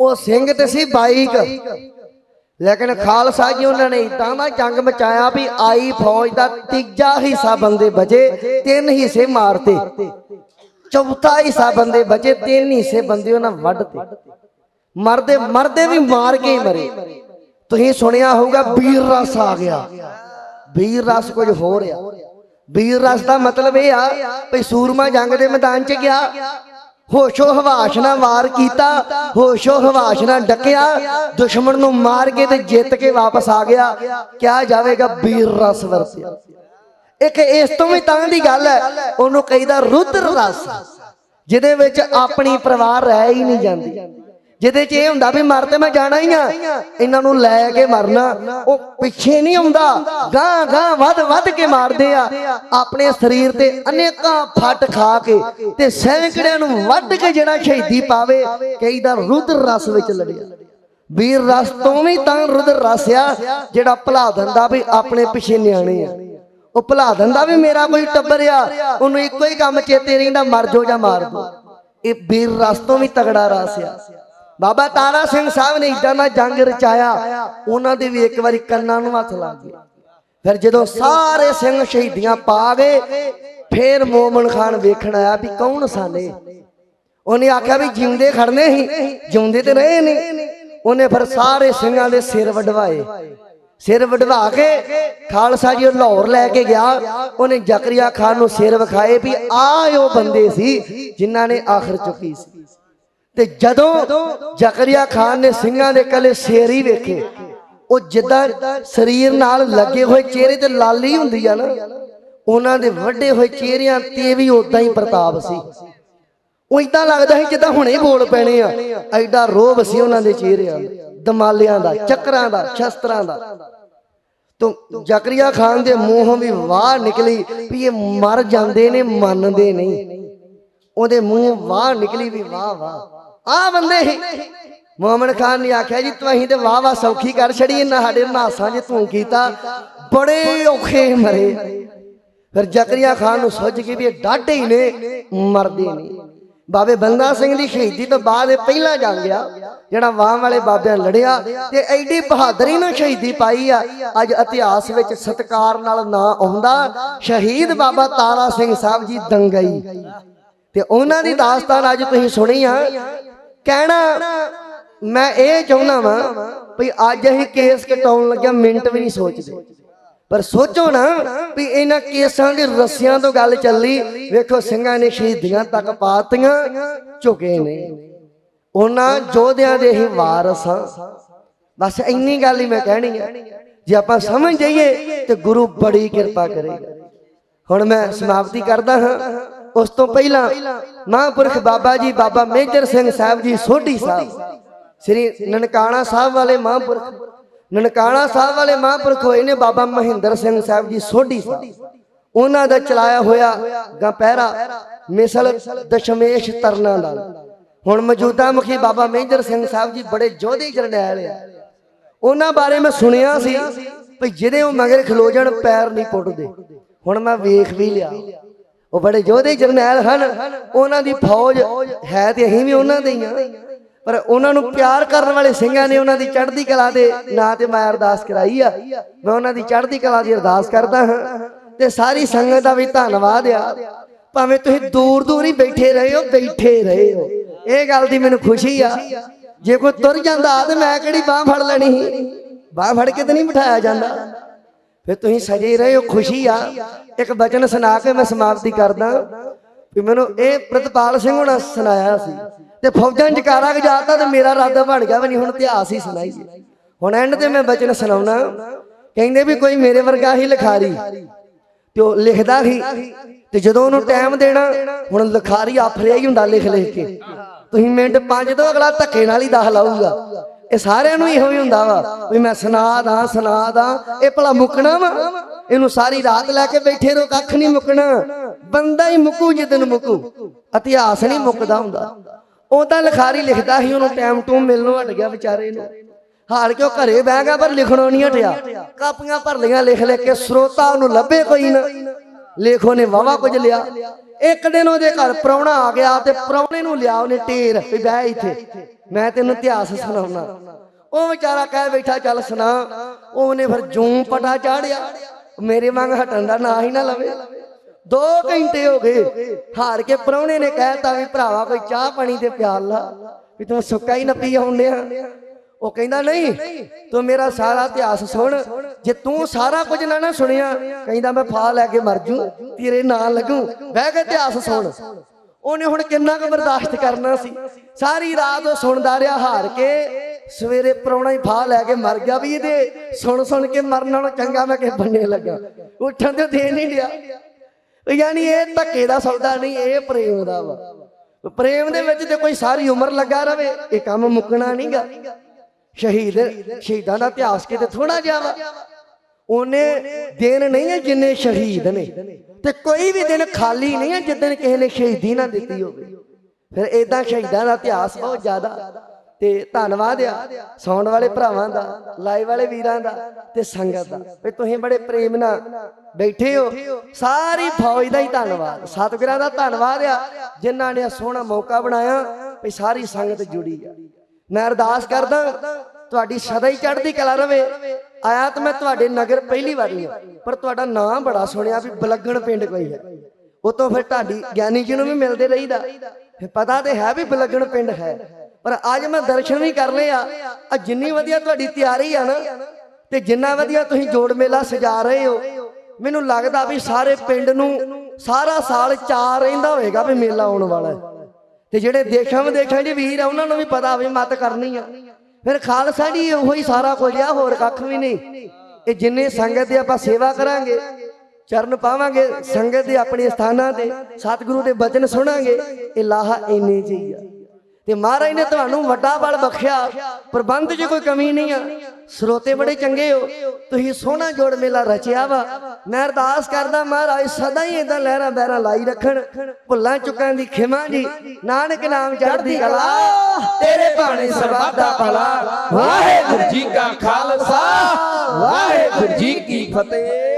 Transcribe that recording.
ਉਹ ਸਿੰਘ ਤੇ ਸੀ ਬਾਈਕ। ਲੇਕਿਨ ਖਾਲਸਾ ਜੀ ਉਹਨਾਂ ਨੇ ਇਦਾਂ ਦਾ ਜੰਗ ਮਚਾਇਆ ਵੀ ਆਈ ਫੌਜ ਦਾ ਤੀਜਾ ਹਿੱਸਾ ਬੰਦੇ ਬਚੇ, ਤਿੰਨ ਹਿੱਸੇ ਮਾਰਤੇ। ਚੌਥਾ ਹਿੱਸਾ ਬੰਦੇ ਬਚੇ, ਤਿੰਨ ਹਿੱਸੇ ਬੰਦੇ ਉਹਨਾਂ ਵੱਢਤੇ। ਮਰਦੇ ਮਰਦੇ ਵੀ ਮਾਰ ਕੇ ਹੀ ਮਰੇ। ਤੁਸੀਂ ਸੁਣਿਆ ਹੋਊਗਾ ਵੀਰ ਰਸ ਆ ਗਿਆ। ਵੀਰ ਰਸ ਕੁਝ ਹੋਰ ਆ। ਵੀਰ ਰਸ ਦਾ ਮਤਲਬ ਇਹ ਆ ਵੀ ਸੂਰਮਾ ਜੰਗ ਦੇ ਮੈਦਾਨ 'ਚ ਗਿਆ। ਹੋਸ਼ੋ ਹਵਾਸ਼ ਨਾਲ ਵਾਰ ਕੀਤਾ, ਹੋਸ਼ੋ ਹਵਾਸ਼ ਨਾਲ ਡੱਕਿਆ, ਦੁਸ਼ਮਣ ਨੂੰ ਮਾਰ ਕੇ ਤੇ ਜਿੱਤ ਕੇ ਵਾਪਸ ਆ ਗਿਆ। ਕਿਹਾ ਜਾਵੇਗਾ? ਵੀਰ ਰਸ ਵਰਤਿਆ। ਇੱਕ ਇਸ ਤੋਂ ਵੀ ਤਾਂ ਦੀ ਗੱਲ ਹੈ, ਉਹਨੂੰ ਕਹੀਦਾ ਰੁਦਰ ਰਸ, ਜਿਹਦੇ ਵਿੱਚ ਆਪਣੀ ਪਰਿਵਾਰ ਰਹਿ ਹੀ ਨਹੀਂ ਜਾਂਦੀ। ਜਿਹਦੇ 'ਚ ਇਹ ਹੁੰਦਾ ਵੀ ਮਰ ਤੇ ਮੈਂ ਜਾਣਾ ਹੀ ਆ। ਇਹਨਾਂ ਨੂੰ ਲੈ ਕੇ ਮਰਨਾ, ਉਹ ਪਿੱਛੇ ਨਹੀਂ ਆਉਂਦਾ। ਗਾਂ ਗਾਂ ਵੱਧ ਵੱਧ ਕੇ ਮਾਰਦੇ ਆ। ਆਪਣੇ ਸਰੀਰ ਤੇ ਅਨੇਕਾਂ ਫੱਟ ਖਾ ਕੇ ਤੇ ਸੈਂਕੜਿਆਂ ਨੂੰ ਵੱਢ ਕੇ ਜਿਹੜਾ ਸ਼ਹੀਦੀ ਪਾਵੇ ਕਈਦਾ ਰੁਦਰ ਰਸ ਵਿੱਚ ਲੜਿਆ। ਵੀਰ ਰਸ ਤੋਂ ਵੀ ਤਾਂ ਰੁਦਰ ਰਸ ਆ, ਜਿਹੜਾ ਭੁਲਾ ਦਿੰਦਾ ਵੀ ਆਪਣੇ ਪਿੱਛੇ ਨਿਆਣੇ ਆ। ਉਹ ਭੁਲਾ ਦਿੰਦਾ ਵੀ ਮੇਰਾ ਕੋਈ ਟੱਬਰ ਆ, ਉਹਨੂੰ ਇੱਕੋ ਹੀ ਕੰਮ ਚੇਤੇ ਰਹਿੰਦਾ, ਮਰ ਜੋ ਜਾਂ ਮਾਰ ਦੋ ਇਹ ਵੀਰ ਰਸ ਤੋਂ ਵੀ ਤਗੜਾ ਰਸ ਆ। ਬਾਬਾ ਤਾਰਾ ਸਿੰਘ ਸਾਹਿਬ ਨੇ ਇਦਾਂ ਦਾ ਜੰਗ ਰਚਾਇਆ, ਉਹਨਾਂ ਦੇ ਵੀ ਇੱਕ ਵਾਰੀ ਕੰਨਾਂ ਨੂੰ ਹੱਥ ਲਾ ਗਿਆ। ਫਿਰ ਜਦੋਂ ਸਾਰੇ ਸਿੰਘ ਸ਼ਹੀਦੀਆਂ ਪਾ ਗਏ, ਫਿਰ ਮੋਮਨ ਖਾਨ ਵੇਖਣ ਆਇਆ ਵੀ ਕੌਣ ਸਾਨੇ ਉਹਨੇ ਆਖਿਆ ਵੀ ਜਿਉਂਦੇ ਖੜਨੇ ਸੀ, ਜਿਉਂਦੇ ਤੇ ਰਹੇ ਨਹੀਂ ਉਹਨੇ ਫਿਰ ਸਾਰੇ ਸਿੰਘਾਂ ਦੇ ਸਿਰ ਵਡਵਾਏ। ਸਿਰ ਵਡਵਾ ਕੇ ਖਾਲਸਾ ਜੀ ਉਹ ਲਾਹੌਰ ਲੈ ਕੇ ਗਿਆ। ਉਹਨੇ ਜ਼ਕਰੀਆ ਖਾਨ ਨੂੰ ਸਿਰ ਵਿਖਾਏ ਵੀ ਆਹ ਉਹ ਬੰਦੇ ਸੀ ਜਿਨ੍ਹਾਂ ਨੇ ਆਖਰ ਚੁੱਕੀ ਸੀ। ਤੇ ਜਦੋਂ ਜ਼ਕਰੀਆ ਖਾਨ ਨੇ ਸਿੰਘਾਂ ਦੇ ਕਲੇ ਸਿਰ ਹੀ ਵੇਖੇ, ਉਹ ਜਿੱਦਾਂ ਸਰੀਰ ਨਾਲ ਲੱਗੇ ਹੋਏ ਚਿਹਰੇ ਤੇ ਲਾਲੀ ਹੁੰਦੀ ਆ ਨਾ, ਉਹਨਾਂ ਦੇ ਵੱਡੇ ਹੋਏ ਚਿਹਰਿਆਂ ਤੇ ਵੀ ਉਦਾਂ ਹੀ ਪ੍ਰਤਾਪ ਸੀ। ਉਹ ਇਦਾਂ ਲੱਗਦਾ ਸੀ ਜਿੱਦਾਂ ਹੁਣੇ ਬੋਲ ਪੈਣੇ ਆ, ਐਡਾ ਰੋਬ ਸੀ ਉਹਨਾਂ ਦੇ ਚਿਹਰਿਆਂ ਦਮਾਲਿਆਂ ਦਾ, ਚੱਕਰਾਂ ਦਾ, ਸ਼ਸਤਰਾਂ ਦਾ। ਤੋਂ ਜ਼ਕਰੀਆ ਖਾਨ ਦੇ ਮੂੰਹੋਂ ਵੀ ਵਾਹ ਨਿਕਲੀ ਵੀ ਇਹ ਮਰ ਜਾਂਦੇ ਨੇ, ਮੰਨਦੇ ਨਹੀਂ। ਉਹਦੇ ਮੂੰਹ ਵਾਹ ਨਿਕਲੀ ਵੀ ਵਾਹ ਵਾਹ। ਆ ਬੰਦੇ ਹੀ। ਮੋਹਮਨ ਖਾਨ ਨੇ ਆਖਿਆ ਜੀ, ਤੂੰ ਤੇ ਵਾਹ ਵਾਹ ਸੌਖੀ ਕਰ ਛੜੀ ਇਹਨਾਂ ਸਾਡੇ ਨਾਸਾਂ 'ਚ ਤੂੰ ਕੀਤਾ। ਬੜੇ ਔਖੇ ਮਰੇ। ਫਿਰ ਜ਼ਕਰੀਆ ਖਾਨ ਨੂੰ ਸੋਚ ਕੇ ਵੀ ਇਹ ਡਾਢੇ ਹੀ ਨੇ, ਮਰਦੇ ਨਹੀਂ ਬਾਬੇ ਬੰਦਾ ਸਿੰਘ ਦੀ ਸ਼ਹੀਦੀ ਤੋਂ ਬਾਅਦ ਇਹ ਪਹਿਲਾ ਜੰਗ ਆ, ਜਿਹੜਾ ਵਾਹ ਵਾਲੇ ਬਾਬਿਆਂ ਲੜਿਆ ਤੇ ਐਡੀ ਬਹਾਦਰੀ ਨਾਲ ਸ਼ਹੀਦੀ ਪਾਈ ਆ। ਅੱਜ ਇਤਿਹਾਸ ਵਿੱਚ ਸਤਕਾਰ ਨਾਲ ਨਾਂ ਆਉਂਦਾ, ਸ਼ਹੀਦ ਬਾਬਾ ਤਾਰਾ ਸਿੰਘ ਸਾਹਿਬ ਜੀ ਦੰਗਈ। ਤੇ ਉਹਨਾਂ ਦੀ ਦਾਸਤਾਨ ਅੱਜ ਤੁਸੀਂ ਸੁਣੀ ਆ ਕਹਿਣਾ, ਮੈਂ ਇਹ ਚਾਹੁੰਦਾ ਵਾਂ ਵੀ ਅੱਜ ਅਸੀਂ ਕੇਸ ਕਟਾਉਣ ਲੱਗਿਆ ਮਿੰਟ ਵੀ ਨਹੀਂ ਸੋਚਦੇ। ਪਰ ਸੋਚੋ ਨਾ ਵੀ ਇਹਨਾਂ ਕੇਸਾਂ ਦੇ ਰੱਸਿਆਂ ਤੋਂ ਗੱਲ ਚੱਲੀ, ਵੇਖੋ ਸਿੰਘਾਂ ਨੇ ਸ਼ਹੀਦੀਆਂ ਤੱਕ ਪਾਤੀਆਂ, ਝੁਕੇ ਨੇ। ਉਹਨਾਂ ਯੋਧਿਆਂ ਦੇ ਹੀ ਵਾਰਸ ਹਾਂ ਬਸ ਇੰਨੀ ਗੱਲ ਹੀ ਮੈਂ ਕਹਿਣੀ ਆ। ਜੇ ਆਪਾਂ ਸਮਝ ਜਾਈਏ ਤੇ ਗੁਰੂ ਬੜੀ ਕਿਰਪਾ ਕਰੇਗਾ। ਹੁਣ ਮੈਂ ਸਮਾਪਤੀ ਕਰਦਾ ਹਾਂ। ਉਸ ਤੋਂ ਪਹਿਲਾਂ ਮਹਾਂਪੁਰਖ ਬਾਬਾ ਜੀ, ਬਾਬਾ ਮੇਜਰ ਸਿੰਘ ਸਾਹਿਬ ਜੀ, ਸੋਢੀ ਸਾਹਿਬ, ਸ੍ਰੀ ਨਨਕਾਣਾ ਸਾਹਿਬ ਵਾਲੇ ਮਹਾਂਪੁਰਖ, ਨਨਕਾਣਾ ਸਾਹਿਬ ਵਾਲੇ ਮਹਾਂਪੁਰਖ ਹੋਏ ਨੇ ਬਾਬਾ ਮਹਿੰਦਰ ਸਿੰਘ ਸਾਹਿਬ ਜੀ, ਸੋਢੀ ਸਾਹਿਬ। ਉਹਨਾਂ ਦਾ ਚਲਾਇਆ ਹੋਇਆ ਗਪਹਿਰਾ ਮਿਸਲ ਦਸ਼ਮੇਸ਼ ਤਰਨਾ ਦਾ ਹੁਣ ਮੌਜੂਦਾ ਮੁਖੀ ਬਾਬਾ ਮੇਜਰ ਸਿੰਘ ਸਾਹਿਬ ਜੀ ਬੜੇ ਯੋਧੇ ਜਰਨੈਲ ਆ। ਉਹਨਾਂ ਬਾਰੇ ਮੈਂ ਸੁਣਿਆ ਸੀ ਵੀ ਜਿਹਦੇ ਉਹ ਮਗਰ ਖਲੋਜਣ ਪੈਰ ਨਹੀਂ ਪੁੱਟਦੇ। ਹੁਣ ਮੈਂ ਵੇਖ ਵੀ ਲਿਆ। ਉਹ ਬੜੇ ਯੋਧੇ ਜਰਨੈਲ ਹਨ। ਉਹਨਾਂ ਦੀ ਫੌਜ ਹੈ ਤੇ ਅਸੀਂ ਵੀ ਉਹਨਾਂ ਦੇ ਹੀ ਆ ਪਰ ਉਹਨਾਂ ਨੂੰ ਪਿਆਰ ਕਰਨ ਵਾਲੇ ਸਿੰਘਾਂ ਨੇ ਉਹਨਾਂ ਦੀ ਚੜ੍ਹਦੀ ਕਲਾ ਦੇ ਨਾਂ ਤੇ ਮੈਂ ਅਰਦਾਸ ਕਰਾਈ ਆ। ਮੈਂ ਉਹਨਾਂ ਦੀ ਚੜ੍ਹਦੀ ਕਲਾ ਦੀ ਅਰਦਾਸ ਕਰਦਾ ਹਾਂ ਤੇ ਸਾਰੀ ਸੰਗਤ ਦਾ ਵੀ ਧੰਨਵਾਦ ਆ। ਭਾਵੇਂ ਤੁਸੀਂ ਦੂਰ ਦੂਰ ਹੀ ਬੈਠੇ ਰਹੇ ਹੋ, ਬੈਠੇ ਰਹੇ ਹੋ। ਇਹ ਗੱਲ ਦੀ ਮੈਨੂੰ ਖੁਸ਼ੀ ਆ। ਜੇ ਕੋਈ ਤੁਰ ਜਾਂਦਾ ਤੇ ਮੈਂ ਕਿਹੜੀ ਬਾਹ ਫੜ ਲੈਣੀ ਸੀ? ਬਾਹ ਫੜ ਕੇ ਤਾਂ ਨਹੀਂ ਬਿਠਾਇਆ ਜਾਂਦਾ। ਫਿਰ ਤੁਸੀਂ ਸਜੇ ਰਹੇ ਹੋ, ਖੁਸ਼ੀ ਆ। ਇੱਕ ਬਚਨ ਸੁਣਾ ਕੇ ਮੈਂ ਸਮਾਪਤੀ ਕਰਦਾ ਵੀ ਮੈਨੂੰ ਇਹ ਪ੍ਰਤਪਾਲ ਸਿੰਘ ਹੁਣਾਂ ਸੁਣਾਇਆ ਸੀ ਤੇ ਫੌਜਾਂ ਜਕਾਰਾ ਗਜਾਤਾ ਤੇ ਮੇਰਾ ਇਰਾਦਾ ਬਣ ਗਿਆ ਵੀ ਨਹੀਂ, ਹੁਣ ਇਤਿਹਾਸ ਹੀ ਸੁਣਾਈਏ। ਹੁਣ ਐਂਡ ਤੇ ਮੈਂ ਬਚਨ ਸੁਣਾਉਣਾ, ਕਹਿੰਦੇ ਵੀ ਕੋਈ ਮੇਰੇ ਵਰਗਾ ਹੀ ਲਿਖਾਰੀ, ਤੇ ਉਹ ਲਿਖਦਾ ਸੀ, ਤੇ ਜਦੋਂ ਉਹਨੂੰ ਟਾਈਮ ਦੇਣਾ, ਹੁਣ ਲਿਖਾਰੀ ਆਫਰਿਆ ਹੀ ਹੁੰਦਾ ਲਿਖ ਲਿਖ ਕੇ। ਤੁਸੀਂ ਮਿੰਟ ਪੰਜ ਤੋਂ ਅਗਲਾ ਧੱਕੇ ਨਾਲ ਹੀ ਦਸ ਲਾਊਗਾ। ਇਹ ਸਾਰਿਆਂ ਨੂੰ ਇਹੋ ਹੀ ਹੁੰਦਾ ਵਾ ਵੀ ਮੈਂ ਸੁਣਾ ਦਾਂ ਸੁਣਾ ਦਾਂ। ਇਹ ਭਲਾ ਮੁੱਕਣਾ ਵਾ? ਇਹਨੂੰ ਸਾਰੀ ਰਾਤ ਲੈ ਕੇ ਬੈਠੇ ਰਹੋ, ਕੱਖ ਨਹੀਂ ਮੁੱਕਣਾ। ਬੰਦਾ ਹੀ ਮੁੱਕੂ ਜਿੱਦਨ ਮੁੱਕੂ। ਇਤਿਹਾਸ ਨਹੀਂ ਮੁੱਕਦਾ ਹੁੰਦਾ। ਉਹ ਤਾਂ ਲਿਖਾਰੀ ਲਿਖਦਾ ਸੀ, ਉਹਨੂੰ ਟਾਈਮ ਟੂ ਮਿਲਣੋਂ ਹਟ ਗਿਆ ਵਿਚਾਰੇ ਨੂੰ। ਹਾਰ ਕੇ ਉਹ ਘਰੇ ਬਹਿ ਗਿਆ, ਪਰ ਲਿਖਣੋਂ ਨਹੀਂ ਹਟਿਆ। ਕਾਪੀਆਂ ਭਰ ਲੀਆਂ ਲਿਖ ਲਿਖ ਕੇ, ਸਰੋਤਾ ਉਹਨੂੰ ਲੱਭੇ ਕੋਈ ਨਾ। ਲੇਖੋ ਨੇ ਵਾਵਾ ਕੁਝ ਲਿਆ। ਇੱਕ ਦਿਨ ਉਹਦੇ ਘਰ ਪ੍ਰਾਹੁਣਾ ਆ ਗਿਆ ਤੇ ਪ੍ਰਾਹੁਣੇ ਨੂੰ ਲਿਆ ਉਹਨੇ ਢੇਰ ਵੀ ਬਹਿ ਇੱਥੇ। ਮੈਂ ਤੈਨੂੰ ਇਤਿਹਾਸ ਸੁਣਾਉਣਾ। ਉਹ ਵਿਚਾਰਾ ਕਹਿ ਬੈਠਾ, ਚੱਲ ਸੁਣਾ। ਉਹਨੇ ਫਿਰ ਜੂੰ ਪਟਾ ਚਾੜਿਆ। ਮੇਰੇ ਵਾਂਗ ਹਟਣ ਦਾ ਨਾਂ ਹੀ ਨਾ ਲਵੇ। ਦੋ ਘੰਟੇ ਹੋ ਗਏ। ਹਾਰ ਕੇ ਪ੍ਰਾਹੁਣੇ ਨੇ ਕਹਿਤਾ ਵੀ ਭਰਾਵਾ ਕੋਈ ਚਾਹ ਪਾਣੀ ਤੇ ਪਿਆਲ ਲਾ। ਵੀ ਤੂੰ ਸੁੱਕਾ ਹੀ ਨੱਪੀ ਆਉਂਦੇ ਆ ਉਹ ਕਹਿੰਦਾ, ਨਹੀਂ, ਤੂੰ ਮੇਰਾ ਸਾਰਾ ਇਤਿਹਾਸ ਸੁਣ। ਜੇ ਤੂੰ ਸਾਰਾ ਕੁਝ ਨਾ ਨਾ ਸੁਣਿਆ ਕਹਿੰਦਾ ਮੈਂ ਫਾ ਲੈ ਕੇ ਮਰ ਜੂ ਤੇਰੇ ਨਾਂ ਲੱਗੂ। ਬਹਿ ਕੇ ਇਤਿਹਾਸ ਸੁਣ। ਉਹਨੇ ਹੁਣ ਕਿੰਨਾ ਕੁ ਬਰਦਾਸ਼ਤ ਕਰਨਾ ਸੀ। ਸਾਰੀ ਰਾਤ ਉਹ ਸੁਣਦਾ ਰਿਹਾ ਹਾਰ ਕੇ। ਸਵੇਰੇ ਪ੍ਰਾਹੁਣਾ ਹੀ ਫਾ ਲੈ ਕੇ ਮਰ ਗਿਆ ਵੀ ਇਹਦੇ। ਸੁਣ ਸੁਣ ਕੇ ਮਰਨ ਨਾਲੋਂ ਚੰਗਾ ਮੈਂ ਕਿ ਬੰਨੇ ਲੱਗਾ। ਉੱਠਣ ਤੇ ਦੇ ਨਹੀਂ ਲਿਆ ਉਹ ਯਾਨੀ ਇਹ ਧੱਕੇ ਦਾ ਸੌਦਾ ਨਹੀਂ ਇਹ ਪ੍ਰੇਮ ਦਾ ਵਾ। ਪ੍ਰੇਮ ਦੇ ਵਿੱਚ ਤੇ ਕੋਈ ਸਾਰੀ ਉਮਰ ਲੱਗਾ ਰਵੇ ਇਹ ਕੰਮ ਮੁੱਕਣਾ ਨਹੀਂਗਾ ਸ਼ਹੀਦ ਸ਼ਹੀਦਾਂ ਦਾ ਇਤਿਹਾਸ ਕਿਤੇ ਥੋੜਾ ਜਿਹਾ ਵਾ। ਉਹਨੇ ਦਿਨ ਨਹੀਂ ਹੈ ਜਿੰਨੇ ਸ਼ਹੀਦ ਨੇ। ਤੇ ਕੋਈ ਵੀ ਦਿਨ ਖਾਲੀ ਨਹੀਂ ਹੈ ਜਿੱਦਣ ਕਿਸੇ ਨੇ ਸ਼ਹੀਦੀ ਨਾ ਦਿੱਤੀ ਹੋਵੇ। ਫਿਰ ਇਦਾਂ ਸ਼ਹੀਦਾਂ ਦਾ ਇਤਿਹਾਸ ਬਹੁਤ ਜ਼ਿਆਦਾ। ਤੇ ਧੰਨਵਾਦ ਆ ਸੌਣ ਵਾਲੇ ਭਰਾਵਾਂ ਦਾ ਲਾਈਵ ਵਾਲੇ ਵੀਰਾਂ ਦਾ ਤੇ ਸੰਗਤ ਦਾ। ਵੀ ਤੁਸੀਂ ਬੜੇ ਪ੍ਰੇਮ ਨਾਲ ਬੈਠੇ ਹੋ। ਸਾਰੀ ਫੌਜ ਦਾ ਹੀ ਧੰਨਵਾਦ। ਸਤਿਗੁਰਾਂ ਦਾ ਧੰਨਵਾਦ ਆ ਜਿਨ੍ਹਾਂ ਨੇ ਸੋਹਣਾ ਮੌਕਾ ਬਣਾਇਆ ਵੀ ਸਾਰੀ ਸੰਗਤ ਜੁੜੀ ਆ। ਮੈਂ ਅਰਦਾਸ ਕਰਦਾ, ਤੁਹਾਡੀ ਸਦਾ ਹੀ ਚੜ੍ਹਦੀ ਕਲਾ ਰਵੇ। ਆਇਆ ਤਾਂ ਮੈਂ ਤੁਹਾਡੇ ਨਗਰ ਪਹਿਲੀ ਵਾਰੀ ਹਾਂ ਪਰ ਤੁਹਾਡਾ ਨਾਮ ਬੜਾ ਸੁਣਿਆ ਵੀ ਬਲੱਗਣ ਪਿੰਡ ਕੋਈ ਹੈ। ਉਤੋਂ ਫਿਰ ਤੁਹਾਡੀ ਗਿਆਨੀ ਜੀ ਨੂੰ ਵੀ ਮਿਲਦੇ ਰਹੀਦਾ। ਫਿਰ ਪਤਾ ਤੇ ਹੈ ਵੀ ਬਲੱਗਣ ਪਿੰਡ ਹੈ, ਪਰ ਅੱਜ ਮੈਂ ਦਰਸ਼ਨ ਵੀ ਕਰ ਲਏ ਆ। ਆ ਜਿੰਨੀ ਵਧੀਆ ਤੁਹਾਡੀ ਤਿਆਰੀ ਆ ਨਾ, ਤੇ ਜਿੰਨਾ ਵਧੀਆ ਤੁਸੀਂ ਜੋੜ ਮੇਲਾ ਸਜਾ ਰਹੇ ਹੋ, ਮੈਨੂੰ ਲੱਗਦਾ ਵੀ ਸਾਰੇ ਪਿੰਡ ਨੂੰ ਸਾਰਾ ਸਾਲ ਚਾਰ ਰਹਿੰਦਾ ਹੋਏਗਾ ਵੀ ਮੇਲਾ ਆਉਣ ਵਾਲਾ ਹੈ। ਤੇ ਜਿਹੜੇ ਦੇਸ਼ਾਂ ਵਿਦੇਸ਼ਾਂ 'ਚ ਵੀਰ ਆ, ਉਹਨਾਂ ਨੂੰ ਵੀ ਪਤਾ ਵੀ ਮਤ ਕਰਨੀ ਆ। ਫਿਰ ਖਾਲਸਾ ਜੀ ਉਹੋ ਹੀ ਸਾਰਾ ਕੁਝ ਆ, ਹੋਰ ਕੱਖ ਵੀ ਨਹੀਂ। ਇਹ ਜਿੰਨੇ ਸੰਗਤ ਦੀ ਆਪਾਂ ਸੇਵਾ ਕਰਾਂਗੇ, ਚਰਨ ਪਾਵਾਂਗੇ, ਸੰਗਤ ਦੇ ਆਪਣੇ ਸਥਾਨਾਂ ਤੇ, ਸਤਿਗੁਰੂ ਦੇ ਬਚਨ ਸੁਣਾਂਗੇ, ਇਹ ਲਾਹਾ ਇੰਨੇ ਚ ਹੀ ਆ। ਤੇ ਮਹਾਰਾਜ ਨੇ ਤੁਹਾਨੂੰ ਵੱਡਾ ਬਲ ਬਖਸ਼ਿਆ। ਪ੍ਰਬੰਧ 'ਚ ਕੋਈ ਕਮੀ ਨਹੀਂ ਆ। ਸਰੋਤੇ ਬੜੇ ਚੰਗੇ ਹੋ। ਤੁਸੀਂ ਸੋਹਣਾ ਜੋੜ ਮੇਲਾ ਰਚਿਆ ਵਾ। ਮੈਂ ਅਰਦਾਸ ਕਰਦਾ ਮਹਾਰਾਜ, ਸਦਾ ਹੀ ਇਦਾਂ ਲਹਿਰਾਂ ਬਹਿਰਾਂ ਲਾਈ ਰੱਖਣ। ਭੁੱਲਾਂ ਚੁੱਕਾਂ ਦੀ ਖਿਮਾ ਜੀ। ਨਾਨਕ ਨਾਮ ਚੜ੍ਹਦੀ ਕਲਾ। ਤੇਰੇ ਬਾਣੇ ਸਰਬੱਤ ਦਾ ਭਲਾ। ਵਾਹਿਗੁਰੂ ਜੀ ਕਾ ਖਾਲਸਾ। ਵਾਹਿਗੁਰੂ ਜੀ ਕੀ ਫਤਿਹ।